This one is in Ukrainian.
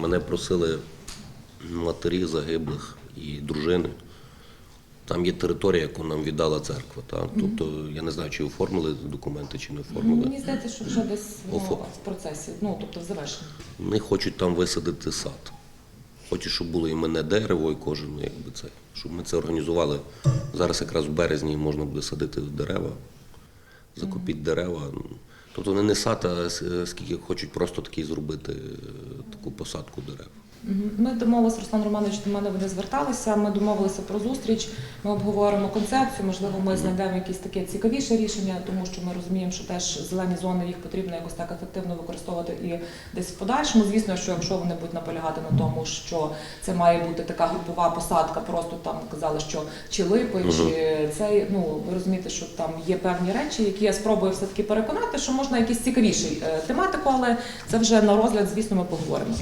Мене просили матері загиблих і дружини. Там є територія, яку нам віддала церква. Так? Тобто я не знаю, чи оформили документи, чи не оформили. Мені здається, що вже десь ну, в процесі, ну тобто в завершенні. Вони хочуть там висадити сад. Хочуть, щоб було іменне дерево і кожен, якби це, щоб ми це організували. Зараз якраз в березні можна буде садити дерева, закупіть дерева. Тобто вони не сад, а скільки хочуть просто такий зробити е, таку посадку дерев. Ми домовилися, Руслан Романович до мене вони зверталися. Ми домовилися про зустріч. Ми обговоримо концепцію. Можливо, ми знайдемо якісь таке цікавіше рішення, тому що ми розуміємо, що теж зелені зони їх потрібно якось так ефективно використовувати і десь в подальшому. Звісно, що якщо вони будуть наполягати на тому, що це має бути така групова посадка, просто там казали, що чи липи, чи цей. Ну ви розумієте, що там є певні речі, які я спробую все таки переконати, що можна якісь цікавіші е, тематику, але це вже на розгляд, звісно, ми поговоримо.